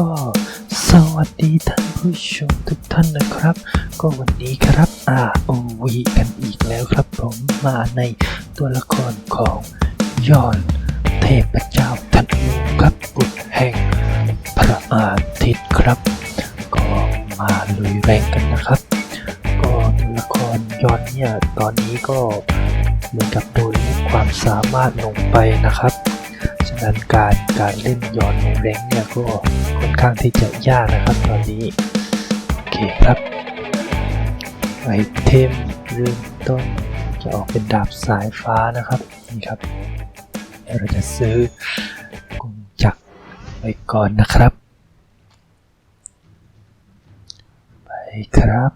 ก็สวัสดีท่านผู้ชมทุกท่านนะครับ ก็วันนี้ครับ ROV กันอีกแล้วครับผมมาในตัวละครของยอนเทพเจ้าธนูครับบุตรแห่งพระอาทิตย์ครับ ก็มาลุยแรงกันนะครับ ก็ตัวละครยอนเนี่ยตอนนี้ก็เหมือนกับโดนความสามารถลงไปนะครับ นั้นการการเล่นย้อนในแรงเนี่ยก็ค่อนข้างที่จะยากนะครับตอนนี้ โอเคครับไอเทมเริ่มต้นจะออกเป็นดาบสายฟ้านะครับนี่ครับ เราจะซื้อกงจักไปก่อนนะครับ ไปครับ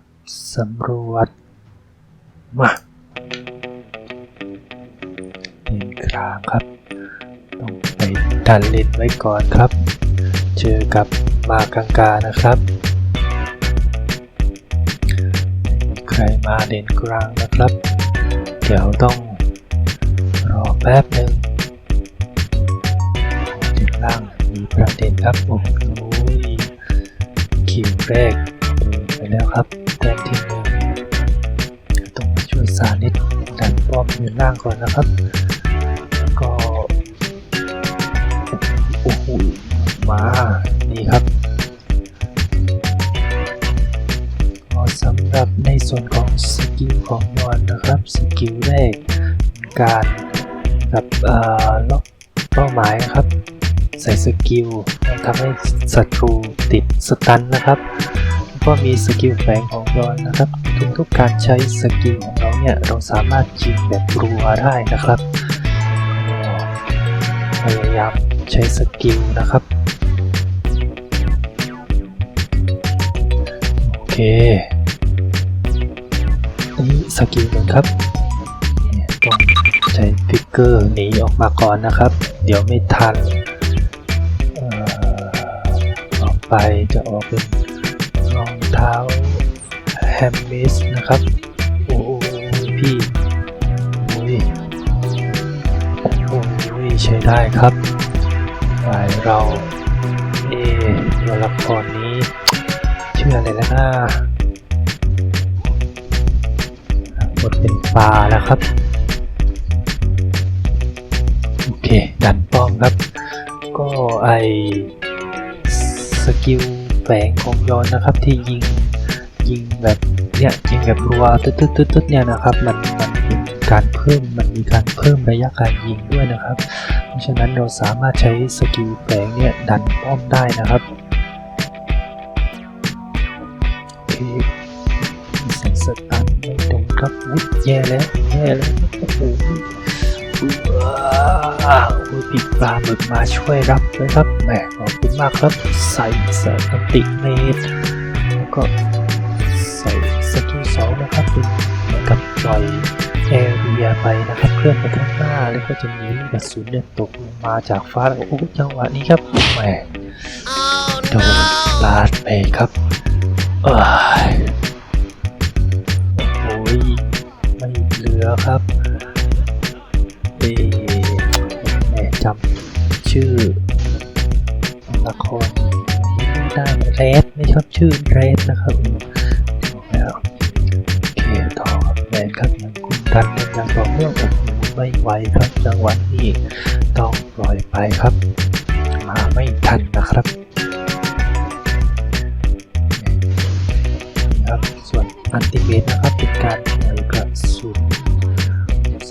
สำรวจมาเลนกลางครับ ดันเลนไว้ก่อนครับ เจอกับมากังกานะครับ ใครมาเลนกลางนะครับ เดี๋ยวต้องรอแป๊บหนึ่งถึงล่างมีประเด็นครับโอ้โหคิวแรกโดนไปแล้วครับแต้มที่หนึ่งต้องมาช่วยสานิดดันป้อมยืนล่างก่อนนะครับ สำหรับในส่วนของสกิลของยอนนะครับสกิลแรกการกับเอ่อล็อกเป้าหมายนะครับ ใส่สกิลทำให้ศัตรูติดสตันนะครับแล้วก็มีสกิลแฝงของยอนนะครับทุกๆการใช้สกิลของเราเนี่ยเราสามารถยิงแบบรัวได้นะครับพยายามใช้สกิลนะครับโอเค สกิลหนึ่งครับต้องใช้ฟิกเกอร์หนีออกมาก่อนนะครับ เดี๋ยวไม่ทันออต่อไปจะออกเป็นรองเท้าแฮมมิสนะครับ โอ้พี่โอ้ยโอ้โหใช้ได้ครับฝ่ายเราเอตัวละครนี้ ชื่ออะไรแล้วนะ บทเป็นปลาแล้วครับ โอเค ดันป้อมครับ ก็ไอสกิลแฝงของยอนนะครับที่ยิงยิงแบบเนี่ยยิงแบบรัวตึ๊ดตึ๊ดตึ๊ดตึ๊ดเนี่ยนะครับ มันมันเป็นการเพิ่มมันมีการเพิ่มระยะการยิงด้วยนะครับ เพราะฉะนั้นเราสามารถใช้สกิลแฝงเนี่ยดันป้อมได้นะครับโอเคใส่สตันไม่ตรง ครับอุ๊ยแย่แล้วแย่แล้วโอ้โหว้าวโอ้ยปีกปลาหมึกมาช่วยรับเลยครับแหมขอบคุณมากครับ ใส่เสริมอันติเมตแล้วก็ใส่สกิลสองนะครับเป็นเหมือนกับปล่อยแอเรียไปนะครับ เคลื่อนไปข้างหน้าแล้วก็จะมีลูกกระสุนเนี่ยตกลงมาจากฟ้าแล้วโอ้โหจังหวะนี้ครับแหมโดนลาดไปครับเอ้ย เหลือครับเอ๊ะแหมจำชื่อละครไม่ได้เรดไม่ชอบชื่อเรดนะครับแล้วโอเคต่อครับแมนครับยังคุมกันเป็นอย่างต่อเนื่องโอ้โหไม่ไหวครับจังหวะนี้ต้องปล่อยไปครับ มาไม่ทันนะครับนะครับส่วนอันติเมตนะครับเป็นการปล่อยกระ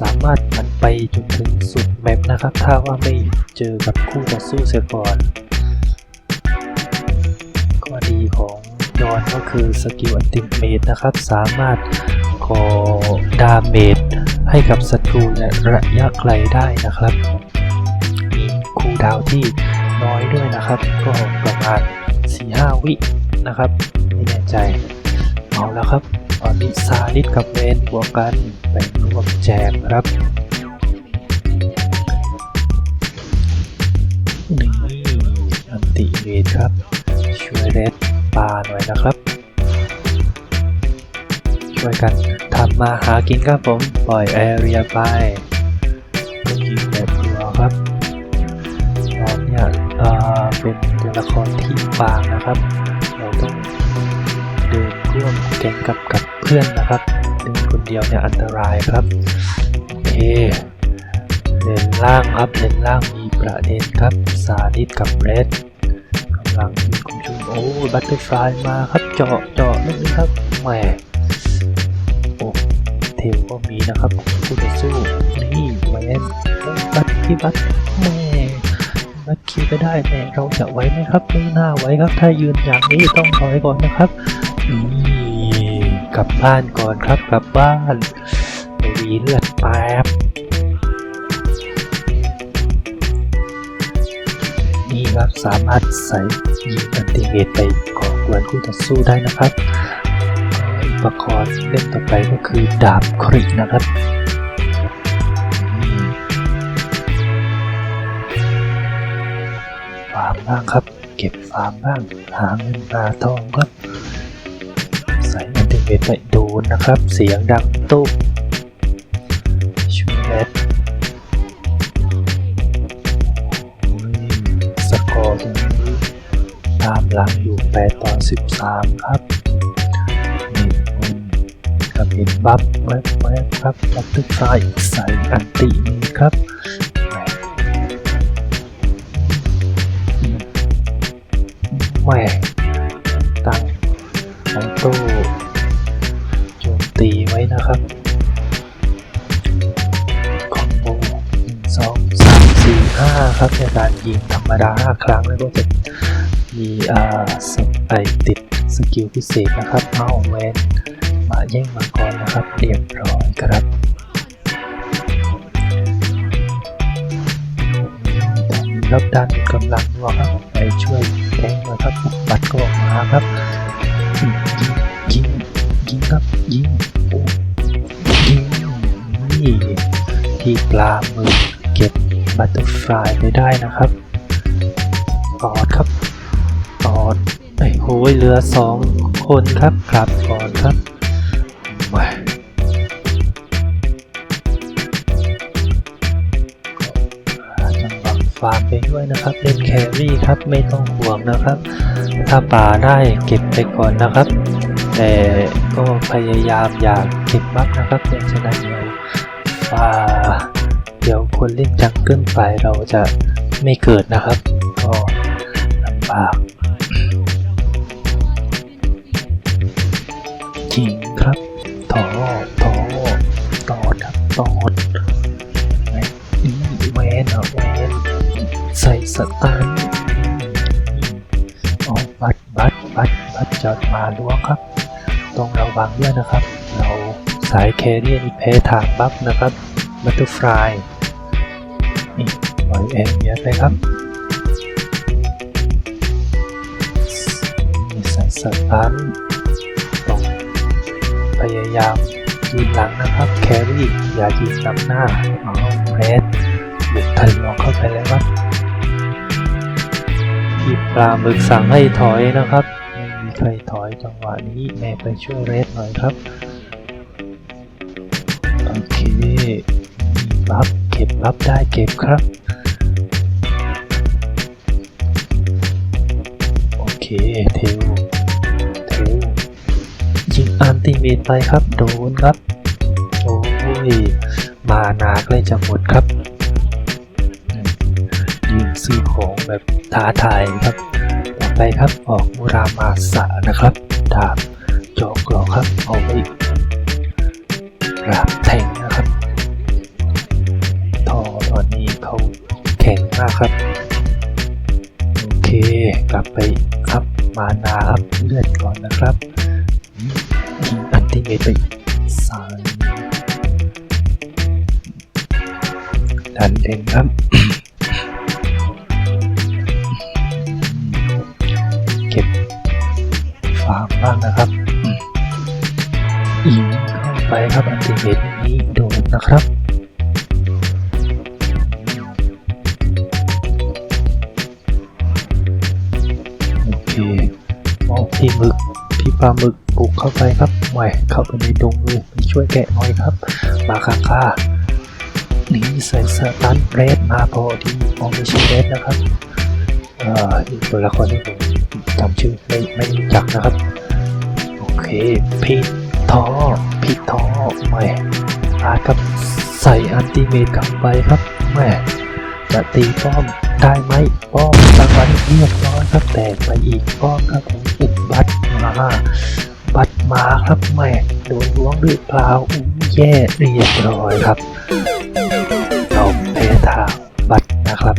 สามารถมันไปจนถึงสุดแมปนะครับ ถ้าว่าไม่เจอกับคู่ต่อสู้เสียก่อนข้อดีของยอนก็คือสกิลอันติเมตนะครับ สามารถก่อดาเมจให้กับศัตรูในระยะไกลได้นะครับ มีคูดาวที่น้อยด้วยนะครับ ก็ประมาณ 4-5 วินะครับ ไม่แน่ใจ เอาแล้วครับ ตอนนี้ซาลิดกับเวนบวกกันไปรวมแจมครับนี่อันติเวทครับ ช่วยเรดปลาหน่อยนะครับ ช่วยกันทำมาหากินครับผม ปล่อยแอเรียไปยิงแบบรัวครับตอนเนี้ยเอ่อเป็นตัวละครที่บางนะครับ เราต้องเดินร่วมแก๊งกับกับ เพื่อนนะครับเดินคนเดียวเนี่ยอันตรายครับโอเคเลนล่างครับเลนล่างมีประเด็นครับสาดิสกับเรดกำลังมีคุณชุมโอ้บัตเตอร์ฟลายมาครับเจาะเจาะนิดนึงครับแหมโอ้เทลก็มีนะครับคู่ต่อสู้นี่แมนบัตที่บัตแหม่นัดคิวไปได้แต่เราจะไหวไหมครับไม่น่าไหวครับ ถ้ายืนอย่างนี้ต้องถอยก่อนนะครับนี่ กลับบ้านก่อนครับกลับบ้านไปวีเลือดแป๊บนี่ครับสามารถใส่ยิงอันติเมตไปก่อกวนคู่ต่อสู้ได้นะครับอุปกรณ์เล่นต่อไปก็คือดาบครินะครับฟาร์มบ้างครับ เก็บฟาร์มบ้างหาเงินหาทองครับ ส่อันติเมตไปโดนนะครับ เสียงดังตุ๊บชูแอดโอ้ยสกอร์ตรงนี้ตามหลังอยู่8ต่อ 13 ครับนี่มันกับเห็นบัฟแวบๆครับบัฟทุกฝ่ายใส่อันตินี้ครับ ครับคอมโบหนึ่งสองสามสี่ห้าครับในการยิงธรรมดาห้าครั้งแล้วก็จะมีอ่าสไอติดสกิลพิเศษนะครับเมาแวนมาแย่งมังกรนะครับเรียบร้อยครับรับด้านกำลังนัวครับไปช่วยแก๊งนะครับบัตรก็ออกมาครับ ลาหมือเก็บบัตเตอร์ฟลายไปได้นะครับตอดครับตอดไอ้โหยเหลือสองคนครับกลับก่อนครับม่จังหวะฟาร์มไปด้วยนะครับเล่นแครี่ครับไม่ต้องห่วงนะครับ ถ้าป่าได้เก็บไปก่อนนะครับ แต่ก็พยายามอย่าเก็บบัฟนะครับเพื่อฉะนั้นเดียวป่า คนเล่นจังเกิลไปเราจะไม่เกิดนะครับก็ลำบากจริงครับถอถอตอดครับตอดอืมแวนเหรอแวนใส่สตันอ๋อบัตรบัตรบัตรบัตรจอดมาล้วงครับ ต้องระวังด้วยนะครับ เราสายแคเรียนแพ้ทางบัฟนะครับบัตเตอร์ฟลายนี่ ปล่อยแอนเมียไปครับนี่ใส่สตันต้องพยายามยืนหลังนะครับ แครี่อย่ายืนนำหน้าอ๋อแรดบุกทะลวงเข้าไปแล้วครับพี่ปลาหมึกสั่งให้ถอยนะครับไม่มีใครถอยจังหวะนี้แม่ไปช่วยเรดหน่อยครับโอเคมีบัฟ เก็บบัฟได้เก็บครับ โอเคเทลเทลยิงอันติเมตไปครับ โดนครับ โอ้ย มานาใกล้จะหมดครับยืนซื้อของแบบท้าทายครับ ต่อไปครับออกมุรามาสะนะครับดาบจอกกรอครับเอาไปราบแทง ข็งมากครับ โอเค กลับไปครับมานาอัพเลือดก่อนนะครับอันติเมตไปสามดันเองครับเก็บฟาร์มบ้างนะครับยิงเข้าไปครับอันติเมตนี้โดนนะครับ ปลาหมึกปลุกเข้าไปครับแหวเข้าไปในดงเลยไปช่วยแกะหน่อยครับ มาค่าค่านี่ใส่สตันเรดมาพอดีมองไม่ใช่เรดนะครับโออ่าอีกตัวละครที่ผมจำชื่อไม่ไม่รู้จักนะครับ โอเคพีททอพีททอแหม่อาจกับใส่อันติเมตกลับไปครับแหม่จะตีป้อมได้ไหมป้อมตั้งไว้เรียบร้อยครับแต่ไปอีกป้อมครับผมอุบัต มาบัตมาครับแม่โดนล้วงหรือเปล่าอู้แย่เรียบร้อยครับ เราแพ้ทางบัตนะครับ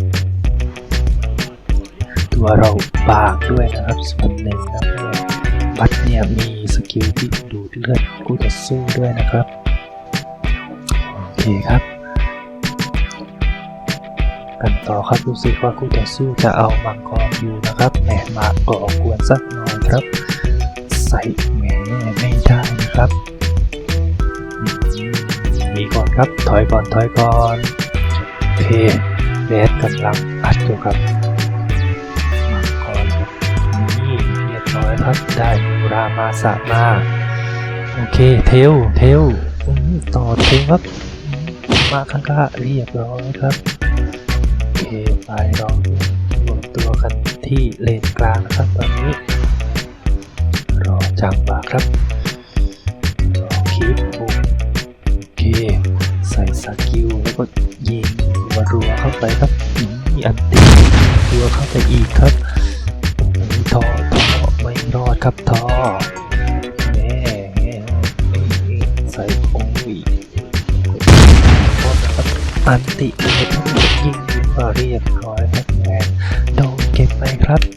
ตัวเราบางด้วยนะครับส่วนหนึ่งนะเพื่อนบัตเนี่ยมีสกิลที่ดูดเลือดคู่ต่อสู้ด้วยนะครับโอเคครับกันต่อครับรู้สึกว่าคู่ต่อสู้จะเอามังกรอยู่นะครับแหมมาก่อกวนสักหน่อยครับ ใส่แหมไม่ได้นะครับมีก่อนครับถอยก่อนถอยก่อนโอเคเบสกำลังอัดอยู่ครับมังกรนี่เรียบร้อยครับได้มูรามาสะมาโอเคเทลเทลต่อเทลครับมาข้างๆเรียบร้อยครับโอเคไปเรารวมตัวกันที่เลนกลางนะครับตอนนี้ จังหวะครับคีบบุกโอเค ใส่สกิลแล้วก็ยิงรัวเข้าไปครับมีอันตีรัวเข้าไปอีกครับทอทอไม่รอดครับทอแน่ใส่โอ้ยโทษนะครับอันติเลยยิงก็เรียบร้อยครับแมนโดนเก็บไปครับ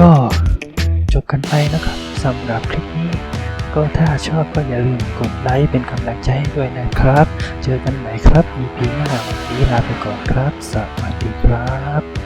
ก็จบกันไปนะครับสำหรับคลิปนี้ก็ถ้าชอบก็อย่าลืมกดไลค์เป็นกำลังใจให้ด้วยนะครับ เจอกันใหม่ครับ EP หน้าวันนี้ลาไปก่อนครับ สวัสดีครับ